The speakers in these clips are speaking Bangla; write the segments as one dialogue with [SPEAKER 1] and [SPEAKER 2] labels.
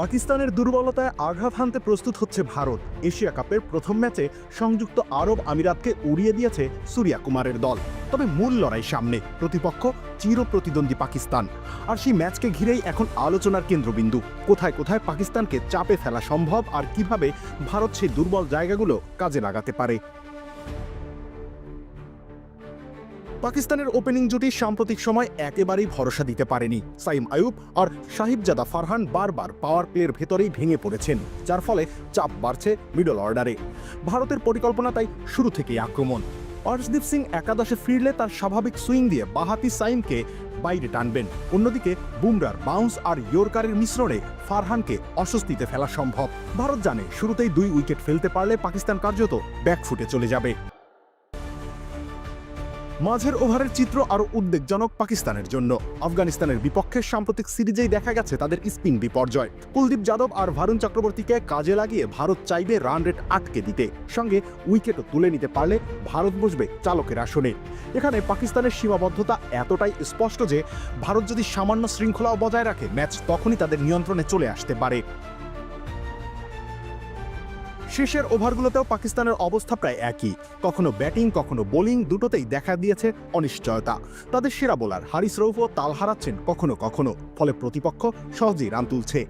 [SPEAKER 1] পাকিস্তানের দুর্বলতায় আঘাত হানতে প্রস্তুত হচ্ছে ভারত। এশিয়া কাপের প্রথম ম্যাচে সংযুক্ত আরব আমিরাতকে উড়িয়ে দিয়েছে সূর্যা কুমারের দল। তবে মূল লড়াই সামনে, প্রতিপক্ষ চির প্রতিদ্বন্দ্বী পাকিস্তান। আর সেই ম্যাচকে ঘিরেই এখন আলোচনার কেন্দ্রবিন্দু। কোথায় কোথায় পাকিস্তানকে চাপে ফেলা সম্ভব আর কীভাবে ভারত সেই দুর্বল জায়গাগুলো কাজে লাগাতে পারে? পাকিস্তানের ওপেনিং জুটি সাম্প্রতিক সময় একেবারেই ভরসা দিতে পারেনি। সাইম আয়ুব আর সাহিবজাদা ফারহান বারবার পাওয়ার প্লের ভেতরেই ভেঙে পড়েছেন, যার ফলে চাপ বাড়ছে মিডল অর্ডারে ভারতের পরিকল্পনা তাই শুরু থেকেই আক্রমণ। অর্শদীপ সিং একাদশে ফিরলে তার স্বাভাবিক সুইং দিয়ে বাহাতি সাইমকে বাইরে টানবেন। অন্যদিকে বুমরার বাউন্স আর ইয়র্কারের মিশ্রণে ফারহানকে অস্বস্তিতে ফেলা সম্ভব। ভারত জানে শুরুতেই দুই উইকেট ফেলতে পারলে পাকিস্তান কার্যত ব্যাকফুটে চলে যাবে। মাঝের ওভারের চিত্র আরও উদ্বেগজনক পাকিস্তানের জন্য। আফগানিস্তানের বিপক্ষে সাম্প্রতিক সিরিজেই দেখা গেছে তাদের স্পিন বিপর্যয়। কুলদীপ যাদব আর ভারুণ চক্রবর্তীকে কাজে লাগিয়ে ভারত চাইবে রান রেট আটকে দিতে। সঙ্গে উইকেটও তুলে নিতে পারলে ভারত বসবে চালকের আসনে। এখানে পাকিস্তানের সীমাবদ্ধতা এতটাই স্পষ্ট যে, ভারত যদি সামান্য শৃঙ্খলাও বজায় রাখে, ম্যাচ তখনই তাদের নিয়ন্ত্রণে চলে আসতে পারে। শেষের ওভারগুলোতেও পাকিস্তানের অবস্থা প্রায় একই। কখনো ব্যাটিং, কখনো বোলিং, দুটোতেই দেখা দিয়েছে অনিশ্চয়তা। তাদের সেরা বোলার হারিস রৌফও তাল হারাচ্ছেন কখনো কখনো, ফলে প্রতিপক্ষ সহজেই রান তুলছে।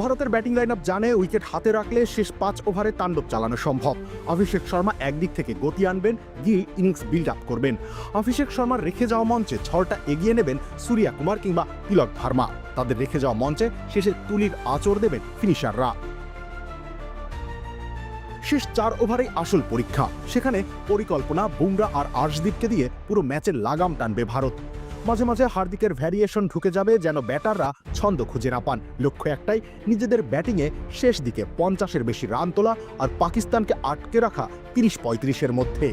[SPEAKER 1] ভারতের ব্যাটিং লাইন আপ জানে, উইকেট হাতে রাখলে শেষ পাঁচ ওভারে তাণ্ডব চালানো সম্ভব। অভিষেক শর্মা একদিক থেকে গতি আনবেন, গিয়ে ইনিংস বিল্ড আপ করবেন। অভিষেক শর্মার রেখে যাওয়া মঞ্চে ছলটা এগিয়ে নেবেন সূর্যা কুমার কিংবা তিলক ভার্মা। তাদের রেখে যাওয়া মঞ্চে শেষে তুলির আচর দেবেন ফিনিশাররা। শেষ চার ওভারেই আসল পরীক্ষা। সেখানে পরিকল্পনা, বুমরা আর আর্শদীপকে দিয়ে পুরো ম্যাচের লাগাম টানবে ভারত। মাঝে মাঝে হার্দিকের ভ্যারিয়েশন ঢুকে যাবে যেন ব্যাটাররা ছন্দ খুঁজে না পান। লক্ষ্য একটাই, নিজেদের ব্যাটিংয়ে শেষ দিকে পঞ্চাশের বেশি রান তোলা আর পাকিস্তানকে আটকে রাখা তিরিশ পঁয়ত্রিশের মধ্যে।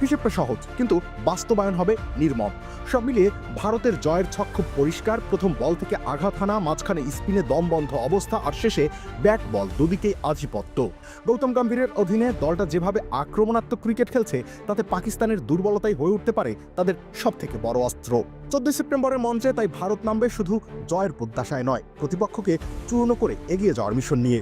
[SPEAKER 1] হিসেবটা সহজ, কিন্তু বাস্তবায়ন হবে নির্মম। সব মিলিয়ে ভারতের জয়ের ছক খুব পরিষ্কার। প্রথম বল থেকে আঘাত হানা, মাঝখানে স্পিনে দমবন্ধ অবস্থা, আর শেষে ব্যাট বল দুদিকেই আধিপত্য। গৌতম গম্ভীরের অধীনে দলটা যেভাবে আক্রমণাত্মক ক্রিকেট খেলছে, তাতে পাকিস্তানের দুর্বলতাই হয়ে উঠতে পারে তাদের সব থেকে বড় অস্ত্র। চোদ্দই সেপ্টেম্বরের মঞ্চে তাই ভারত নামবে শুধু জয়ের প্রত্যাশায় নয়, প্রতিপক্ষকে চূর্ণ করে এগিয়ে যাওয়ার মিশন নিয়ে।